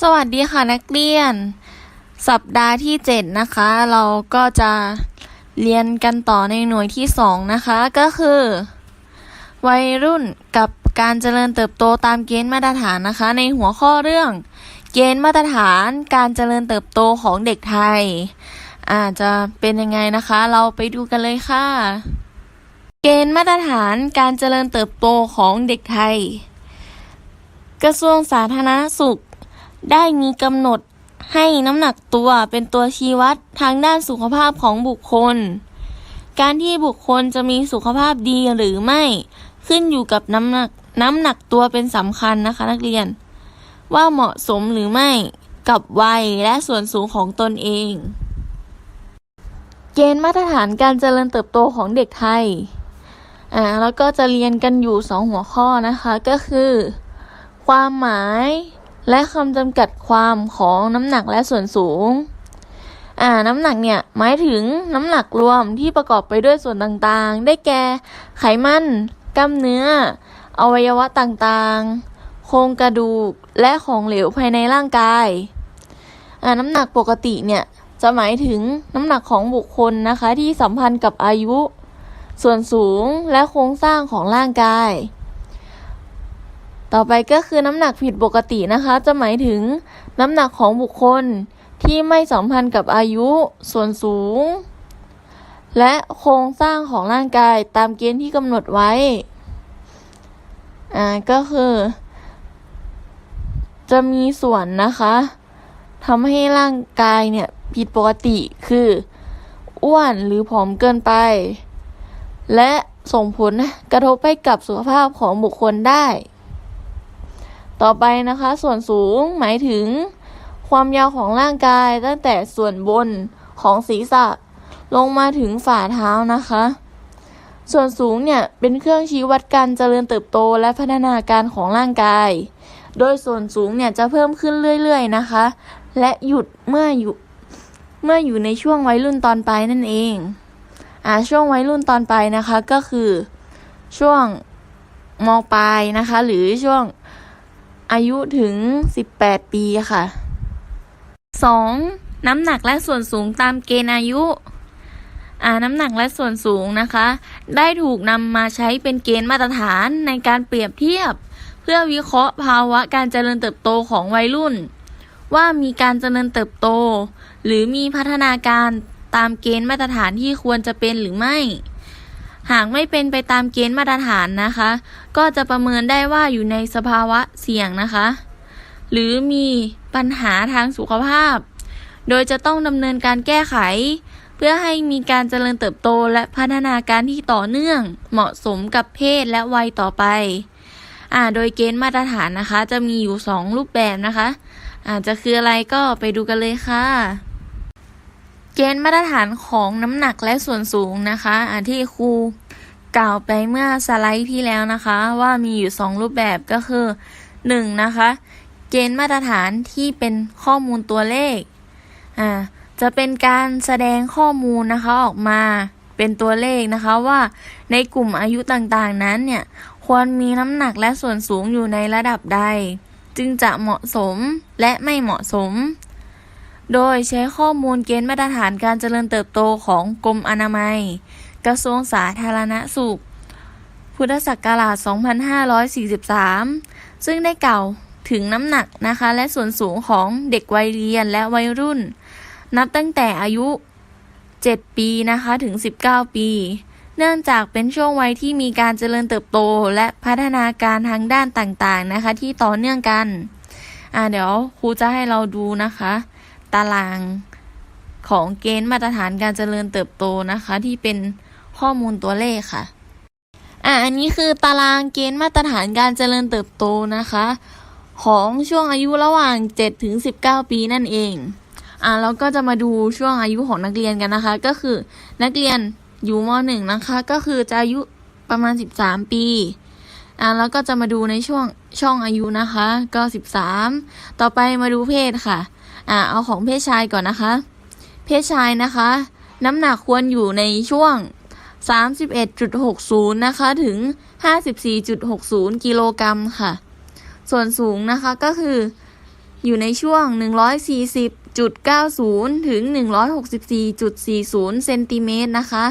สวัสดีค่ะนักเรียน สัปดาห์ที่ 7 นะคะ เราก็จะเรียนกันต่อในหน่วยที่ 2 นะคะ ก็คือ วัยรุ่นกับการเจริญเติบโตตามเกณฑ์มาตรฐานนะคะ ในหัวข้อเรื่อง เกณฑ์มาตรฐานการเจริญเติบโตของเด็กไทย อาจจะเป็นยังไงนะคะ เราไปดูกันเลยค่ะ เกณฑ์มาตรฐานการเจริญเติบโตของเด็กไทย กระทรวงสาธารณสุข ได้มีกำหนดให้น้ำหนักตัวเป็นตัวชี้วัดทางด้านสุขภาพของบุคคล การที่บุคคลจะมีสุขภาพดีหรือไม่ขึ้นอยู่กับน้ำหนักน้ำหนักตัวเป็นสำคัญนะคะนักเรียน ว่าเหมาะสมหรือไม่กับวัยและส่วนสูงของตนเอง เกณฑ์มาตรฐานการเจริญเติบโตของเด็กไทยอ่าแล้วก็จะเรียนกันอยู่สองหัวข้อนะคะก็คือ ความหมาย และคำจำกัดความของน้ำหนักและส่วนสูง อ่า น้ำหนักเนี่ย หมายถึงน้ำหนักรวมที่ประกอบไปด้วยส่วนต่างๆ ได้แก่ ไขมัน กล้ามเนื้อ อวัยวะต่างๆ โครงกระดูก และของเหลวภายในร่างกาย อ่า น้ำหนักปกติเนี่ย จะหมายถึงน้ำหนักของบุคคลนะคะที่สัมพันธ์กับอายุ ส่วนสูงและโครงสร้างของร่างกาย ต่อไปก็คือน้ำหนักผิดปกตินะคะ จะหมายถึงน้ำหนักของบุคคลที่ไม่สัมพันธ์กับอายุ ส่วนสูง และโครงสร้างของร่างกายตามเกณฑ์ที่กำหนดไว้ อ่า ก็คือ จะมีส่วนนะคะทำให้ร่างกายเนี่ยผิดปกติคืออ้วนหรือผอมเกินไป และส่งผลกระทบให้กับสุขภาพของบุคคลได้ ต่อไปนะคะ ส่วนสูงหมายถึง ความยาวของร่างกายตั้งแต่ส่วนบนของศีรษะ ลงมาถึงฝ่าเท้านะคะ ส่วนสูงเนี่ยเป็นเครื่องชี้วัดการเจริญเติบโตและพัฒนาการของร่างกาย โดยส่วนสูงเนี่ยจะเพิ่มขึ้นเรื่อยๆนะคะ และหยุดเมื่ออยู่เมื่ออยู่ในช่วงวัยรุ่นตอนปลายนั่นเองอ่าช่วงวัยรุ่นตอนปลายนะคะก็คือช่วงมปลายนะคะ หรือช่วง อายุถึง 18 ปีค่ะ 2. น้ำหนักและส่วนสูงตามเกณฑ์อายุอ่าน้ำหนักและส่วนสูงนะคะ ได้ถูกนำมาใช้เป็นเกณฑ์มาตรฐานในการเปรียบเทียบ เพื่อวิเคราะห์ภาวะการเจริญเติบโตของวัยรุ่น ว่ามีการเจริญเติบโต หรือมีพัฒนาการตามเกณฑ์มาตรฐานที่ควรจะเป็นหรือไม่ หากไม่เป็นไปตามเกณฑ์มาตรฐานนะคะ ก็จะประเมินได้ว่าอยู่ในสภาวะเสี่ยงนะคะ หรือมีปัญหาทางสุขภาพ โดยจะต้องดำเนินการแก้ไข เพื่อให้มีการเจริญเติบโตและพัฒนาการที่ต่อเนื่อง เหมาะสมกับเพศและวัยต่อไปอ่าโดยเกณฑ์มาตรฐานนะคะ จะมีอยู่ 2 รูปแบบนะคะอาจจะคืออะไรก็ไปดูกันเลยค่ะ เกณฑ์มาตรฐานของน้ำหนักและส่วนสูงนะคะอ่าที่ครูกล่าวไปเมื่อสไลด์ที่แล้วนะคะ ว่ามีอยู่ 2 รูปแบบก็คือ 1. นะคะ เกณฑ์มาตรฐานที่เป็นข้อมูลตัวเลขอ่าจะเป็นการแสดงข้อมูลนะคะออกมาเป็นตัวเลขนะคะว่าในกลุ่มอายุต่างๆนั้นเนี่ยควรมีน้ำหนักและส่วนสูงอยู่ในระดับใด จึงจะเหมาะสมและไม่เหมาะสม โดยใช้ข้อมูลเกณฑ์มาตรฐานการเจริญเติบโตของกรมอนามัย กระทรวงสาธารณสุข พุทธศักราช 2543 ซึ่งได้กล่าวถึงน้ำหนักนะคะและส่วนสูงของเด็กวัยเรียนและวัยรุ่น นับตั้งแต่อายุ 7 ปีนะคะถึง 19 ปี เนื่องจากเป็นช่วงวัยที่มีการเจริญเติบโตและพัฒนาการทางด้านต่างๆนะคะที่ต่อเนื่องกัน อ่าเดี๋ยวครูจะให้เราดูนะคะ ตารางของเกณฑ์มาตรฐานการเจริญเติบโตนะคะ ที่เป็นข้อมูลตัวเลขค่ะ อ่าอันนี้คือตารางเกณฑ์มาตรฐานการเจริญเติบโตนะคะ ของช่วงอายุระหว่าง7ถึง19 ปีนั่นเอง อ่าแล้วก็จะมาดูช่วงอายุของนักเรียนกันนะคะ ก็คือนักเรียนอยู่ม .1 นะคะ ก็คือจะอายุประมาณ 13 ปีอ่าแล้วก็จะมาดูในช่วงช่องอายุนะคะ ก็ 13 ต่อไปมาดูเพศค่ะ อ่าเอาของเพศชายก่อนนะคะ เพศชายนะคะ น้ำหนักควรอยู่ในช่วง 31.60 นะคะ ถึง 54.60 กิโลกรัมค่ะ ส่วนสูงนะคะก็คืออยู่ในช่วง 140.90 ถึง 164.40 เซนติเมตรนะคะ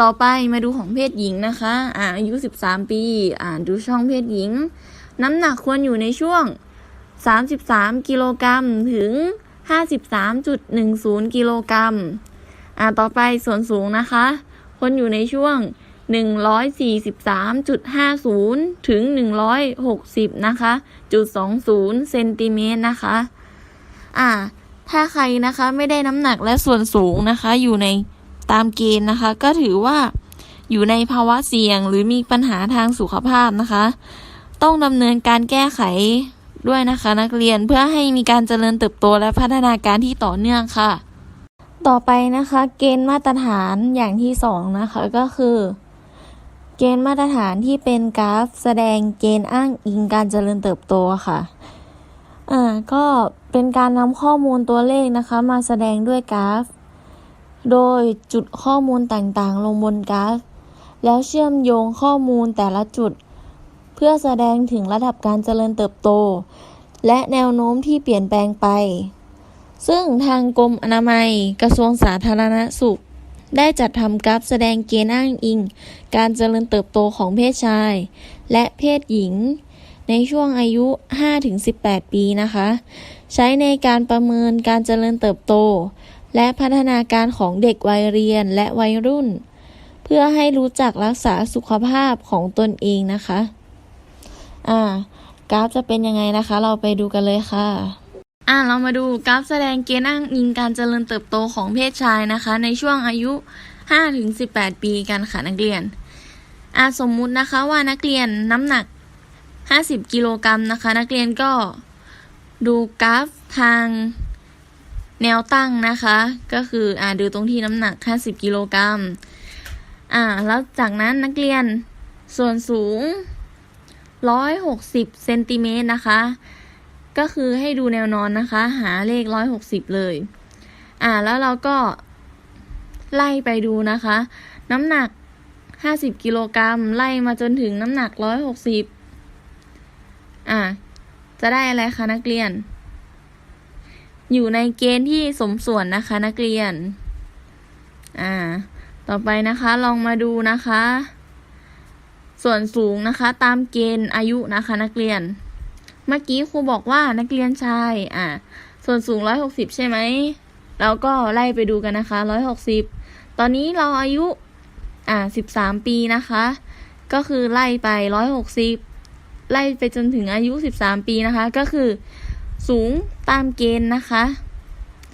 ต่อไปมาดูของเพศหญิงนะคะอ่าอายุ 13 ปี อ่านดูช่องเพศหญิง น้ำหนักควรอยู่ในช่วง 33 กิโลกรัมถึง 53.10 กิโลกรัมอ่าต่อไปส่วนสูงนะคะควรอยู่ในช่วง 143.50 ถึง 160 นะคะจุด20เซนติเมตรนะคะ อ่า ถ้าใครนะคะไม่ได้น้ำหนักและส่วนสูงนะคะ อยู่ในตามเกณฑ์นะคะ ก็ถือว่าอยู่ในภาวะเสี่ยงหรือมีปัญหาทางสุขภาพนะคะ ต้องดำเนินการแก้ไข ด้วยนะคะ นักเรียนเพื่อให้มีการเจริญเติบโตและพัฒนาการที่ต่อเนื่องค่ะ ต่อไปนะคะ เกณฑ์มาตรฐานอย่างที่สองนะคะก็คือ เกณฑ์มาตรฐานที่เป็นกราฟ แสดงเกณฑ์อ้างอิงการเจริญเติบโตค่ะอ่าก็เป็นการนำข้อมูลตัวเลขนะคะ มาแสดงด้วยกราฟ โดยจุดข้อมูลต่างๆ ลงบนกราฟ แล้วเชื่อมโยงข้อมูลแต่ละจุด เพื่อแสดงถึงระดับการเจริญเติบโต และแนวโน้มที่เปลี่ยนแปลงไป ซึ่งทางกรมอนามัยกระทรวงสาธารณสุข ได้จัดทำกราฟแสดงเกณฑ์อ้างอิง การเจริญเติบโตของเพศชาย และเพศหญิง ในช่วงอายุ 5-18 ปีนะคะ ใช้ในการประเมินการเจริญเติบโต และพัฒนาการของเด็กวัยเรียนและวัยรุ่น เพื่อให้รู้จักรักษาสุขภาพของตนเองนะคะ อ่ากราฟจะเป็นยังไงนะคะ เราไปดูกันเลยค่ะอ่าเรามาดูกราฟแสดงเกณฑ์อ้างอิงการเจริญเติบโตของเพศชายนะคะ ในช่วงอายุ 5-18 ปีกันค่ะนักเรียนอ่าสมมุตินะคะว่านักเรียนน้ำหนัก 50 กิโลกรัมนะคะ นักเรียนก็ดูกราฟทางแนวตั้งนะคะ ก็คืออ่าดูตรงที่น้ำหนัก 50 กิโลกรัมอ่าแล้วจากนั้นนักเรียนส่วนสูง 160เซนติเมตรนะคะ ก็คือให้ดูแนวนอนนะคะ หาเลข160เลย อ่าแล้วเราก็ไล่ไปดูนะคะ น้ำหนัก50กิโลกรัมไล่มาจนถึงน้ำหนัก160อ่าจะได้อะไรคะนักเรียน อยู่ในเกณฑ์ที่สมส่วนนะคะนักเรียน อ่า ต่อไปนะคะลองมาดูนะคะ ส่วนสูงนะคะ ตามเกณฑ์อายุนะคะ นักเรียน เมื่อกี้ครูบอกว่านักเรียนชายอ่าส่วนสูงร้อยหกสิบใช่ไหมแล้วก็ไล่ไปดูกันนะคะร้อยหกสิบตอนนี้เราอายุอ่าสิบสามปีนะคะ ก็คือไล่ไปร้อยหกสิบไล่ไปจนถึงอายุสิบสามปีนะคะ ก็คือสูงตามเกณฑ์นะคะ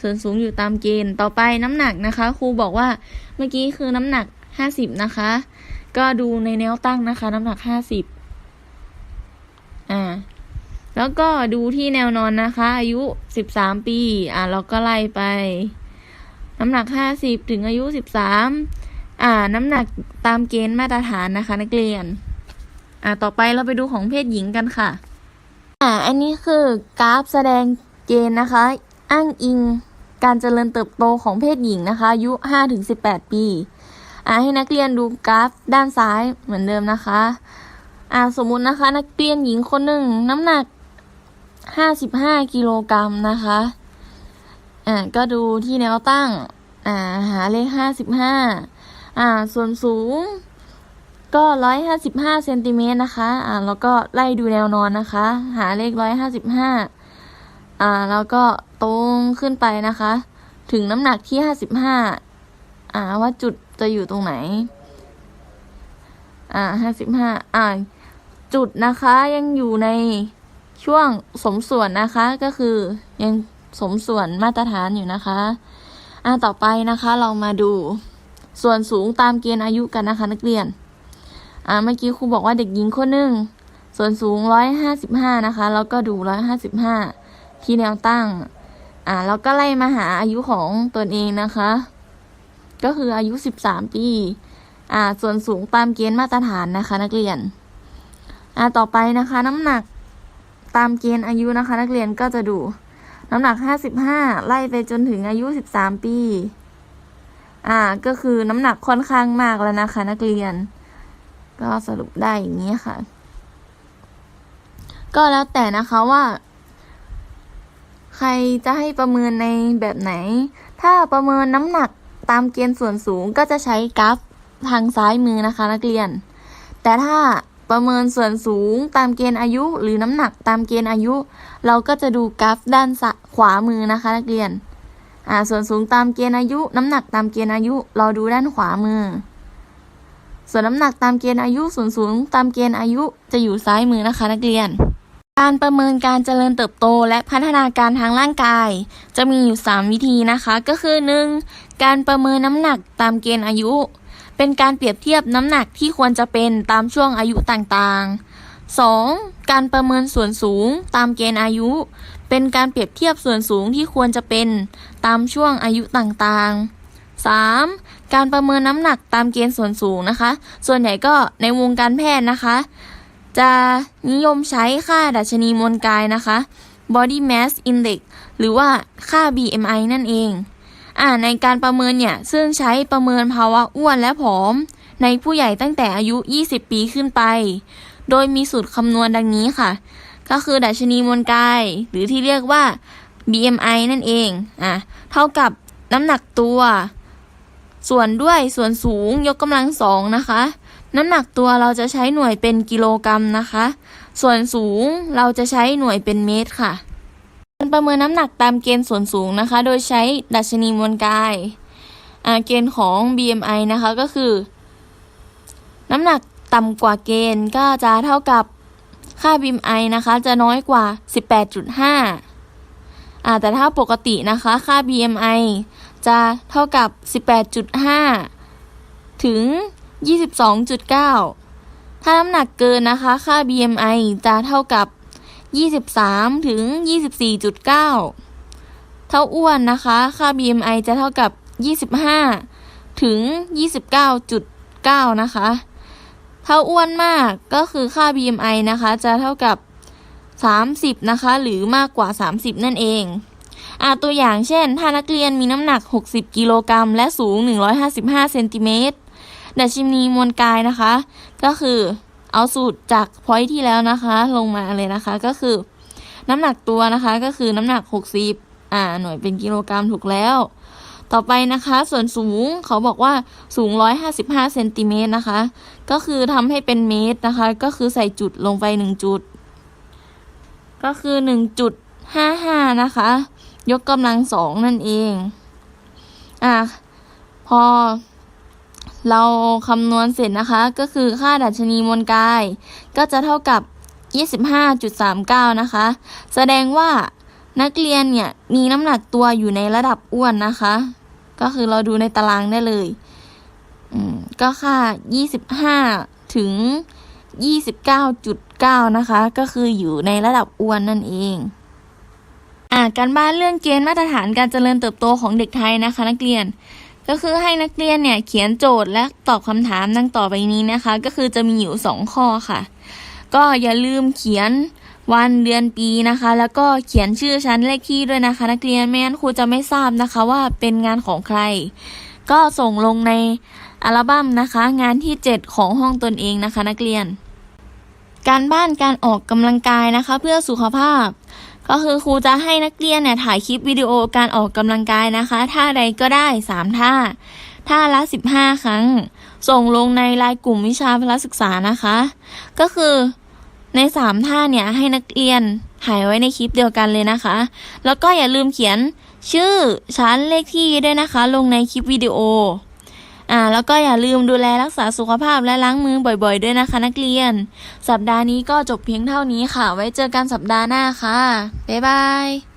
ส่วนสูงอยู่ตามเกณฑ์ต่อไปน้ำหนักนะคะครูบอกว่าเมื่อกี้คือน้ำหนักห้าสิบนะคะ ก็ดูในแนวตั้งนะคะ น้ำหนักห้าสิบอ่า แล้วก็ดูที่แนวนอนนะคะ อายุสิบสามปี อ่าเราก็ไล่ไป น้ำหนักห้าสิบถึงอายุสิบสามอ่า น้ำหนักตามเกณฑ์มาตรฐานนะคะ นักเรียน อ่า ต่อไปเราไปดูของเพศหญิงกันค่ะ อ่า อันนี้คือกราฟแสดงเกณฑ์นะคะ อ้างอิงการเจริญเติบโตของเพศหญิงนะคะอายุห้าถึงสิบแปดปี อ่าให้นักเรียนดูกราฟด้านซ้ายเหมือนเดิมนะคะ อ่าสมมุตินะคะ นักเรียนหญิงคนหนึ่งน้ำหนักห้าสิบห้ากิโลกรัมนะคะ อ่าก็ดูที่แนวตั้ง อ่าหาเลขห้าสิบห้าอ่าส่วนสูง ก็ร้อยห้าสิบห้าเซนติเมตรนะคะ อ่าแล้วก็ไล่ดูแนวนอนนะคะ หาเลขร้อยห้าสิบห้าอ่าแล้วก็ตรงขึ้นไปนะคะ ถึงน้ำหนักที่ห้าสิบห้าอ่าว่าจุด จะอยู่ตรงไหน อ่าห้าสิบห้าอ่า จุดนะคะยังอยู่ในช่วงสมส่วนนะคะ ก็คือยังสมส่วนมาตรฐานอยู่นะคะ อ่าต่อไปนะคะ เรามาดูส่วนสูงตามเกณฑ์อายุกันนะคะ นักเรียน อ่าเมื่อกี้ครูบอกว่าเด็กหญิงคนหนึ่งส่วนสูงร้อยห้าสิบห้านะคะ แล้วก็ดูร้อยห้าสิบห้าที่แนวตั้ง อ่าแล้วก็ไล่มาหาอายุของตนเองนะคะ ก็คืออายุสิบสามปี อ่า ส่วนสูงตามเกณฑ์มาตรฐานนะคะ นักเรียน อ่า ต่อไปนะคะ น้ำหนักตามเกณฑ์อายุนะคะ นักเรียนก็จะดู น้ำหนักห้าสิบห้าไล่ไปจนถึงอายุสิบสามปี อ่า ก็คือน้ำหนักค่อนข้างมากแล้วนะคะ นักเรียน ก็สรุปได้อย่างนี้ค่ะ ก็แล้วแต่นะคะว่าใครจะให้ประเมินในแบบไหน ถ้าประเมินน้ำหนัก ตามเกณฑ์ส่วนสูงก็จะใช้กราฟทางซ้ายมือนะคะนักเรียน แต่ถ้าประเมินส่วนสูงตามเกณฑ์อายุหรือน้ำหนักตามเกณฑ์อายุ เราก็จะดูกราฟด้านขวามือนะคะนักเรียนอ่าส่วนสูงตามเกณฑ์อายุ น้ำหนักตามเกณฑ์อายุ เราดูด้านขวามือ ส่วนน้ำหนักตามเกณฑ์อายุ ส่วนสูงตามเกณฑ์อายุจะอยู่ซ้ายมือนะคะนักเรียน การประเมินการเจริญเติบโตและพัฒนาการทางร่างกาย จะมีอยู่ 3 วิธีนะคะ ก็คือ 1. การประเมินน้ำหนักตามเกณฑ์อายุ เป็นการเปรียบเทียบน้ำหนักที่ควรจะเป็นตามช่วงอายุต่างๆ 2. การประเมินส่วนสูงตามเกณฑ์อายุ เป็นการเปรียบเทียบส่วนสูงที่ควรจะเป็นตามช่วงอายุต่างๆ 3. การประเมินน้ำหนักตามเกณฑ์ส่วนสูงนะคะ ส่วนใหญ่ก็ในวงการแพทย์นะคะ จะนิยมใช้ค่าดัชนีมวลกายนะคะ body mass index หรือว่าค่า BMI นั่นเองอ่าในการประเมินเนี่ย ซึ่งใช้ประเมินภาวะอ้วนและผอม ในผู้ใหญ่ตั้งแต่อายุ 20 ปีขึ้นไป โดยมีสูตรคำนวณดังนี้ค่ะ ก็คือดัชนีมวลกาย หรือที่เรียกว่า BMI นั่นเองอะเท่ากับน้ำหนักตัว ส่วนด้วยส่วนสูงยกกำลังสองนะคะ น้ำหนักตัวเราจะใช้หน่วยเป็นกิโลกรัมนะคะ ส่วนสูงเราจะใช้หน่วยเป็นเมตรค่ะการประเมินน้ำหนักตามเกณฑ์ส่วนสูงนะคะ โดยใช้ดัชนีมวลกายเกณฑ์ของ BMI นะคะก็คือ น้ำหนักต่ำกว่าเกณฑ์ก็จะเท่ากับค่า BMI นะคะ จะน้อยกว่า 18.5อ่าแต่ถ้าปกตินะคะ ค่า BMI จะเท่ากับ 18.5 ถึง 22.9 ถ้าน้ำหนักเกินนะคะ ค่า BMI จะเท่ากับ 23 ถึง 24.9 เท่าอ้วนนะคะ ค่า BMI จะเท่ากับ 25 ถึง 29.9 นะคะ เท่าอ้วนมากก็คือค่า BMI นะคะ จะเท่ากับ 30 นะคะ หรือมากกว่า 30 นั่นเองอาตัวอย่างเช่น ถ้านักเรียนมีน้ำหนัก 60 กิโลกรัม และสูง 155 เซนติเมตร ดัชนีมวลกายนะคะ ก็คือเอาสูตรจากพอยที่แล้วนะคะ ลงมาเลยนะคะก็คือ น้ำหนักตัวนะคะก็คือน้ำหนัก 60อ่าหน่วยเป็นกิโลกรัมถูกแล้ว ต่อไปนะคะ ส่วนสูงเขาบอกว่าสูง 155เซนติเมตรนะคะ ก็คือทำให้เป็นเมตรนะคะ ก็คือใส่จุดลงไป1จุด ก็คือ1.55นะคะ ยกกำลังสองนั่นเองอะพอ เราคำนวณเสร็จนะคะก็คือค่าดัชนีมวลกาย ก็จะเท่ากับ 25.39 นะคะ แสดงว่านักเรียนเนี่ยมีน้ำหนักตัวอยู่ในระดับอ้วนนะคะ ก็คือเราดูในตารางได้เลยก็ค่า 25 ถึง 29.9 นะคะ ก็คืออยู่ในระดับอ้วนนั่นเองอ่าการบ้านเรื่องเกณฑ์มาตรฐานการเจริญเติบโตของเด็กไทยนะคะ นักเรียน ก็คือให้นักเรียนเนี่ยเขียนโจทย์และตอบคำถามดังต่อไปนี้นะคะ ก็คือจะมีอยู่สองข้อค่ะ ก็อย่าลืมเขียนวันเดือนปีนะคะ แล้วก็เขียนชื่อชั้นเลขที่ด้วยนะคะ นักเรียนไม่งั้นครูจะไม่ทราบนะคะว่าเป็นงานของใคร ก็ส่งลงในอัลบั้มนะคะ งานที่ 7 ของห้องตนเองนะคะ นักเรียน การบ้านการออกกำลังกายนะคะ เพื่อสุขภาพ ก็คือครูจะให้นักเรียนเนี่ยถ่ายคลิปวิดีโอการออกกำลังกายนะคะ ท่าใดก็ได้ 3 ท่า ท่าละ 15 ครั้ง ส่งลงในรายกลุ่มวิชาพละศึกษานะคะ ก็คือใน 3 ท่าเนี่ยให้นักเรียนถ่ายไว้ในคลิปเดียวกันเลยนะคะ แล้วก็อย่าลืมเขียนชื่อชั้นเลขที่ด้วยนะคะ ลงในคลิปวิดีโอ อ่าแล้วก็อย่าลืมดูแลรักษาสุขภาพและล้างมือบ่อยๆ ด้วยนะคะนักเรียน สัปดาห์นี้ก็จบเพียงเท่านี้ค่ะ ไว้เจอกันสัปดาห์หน้าค่ะ บ๊ายบาย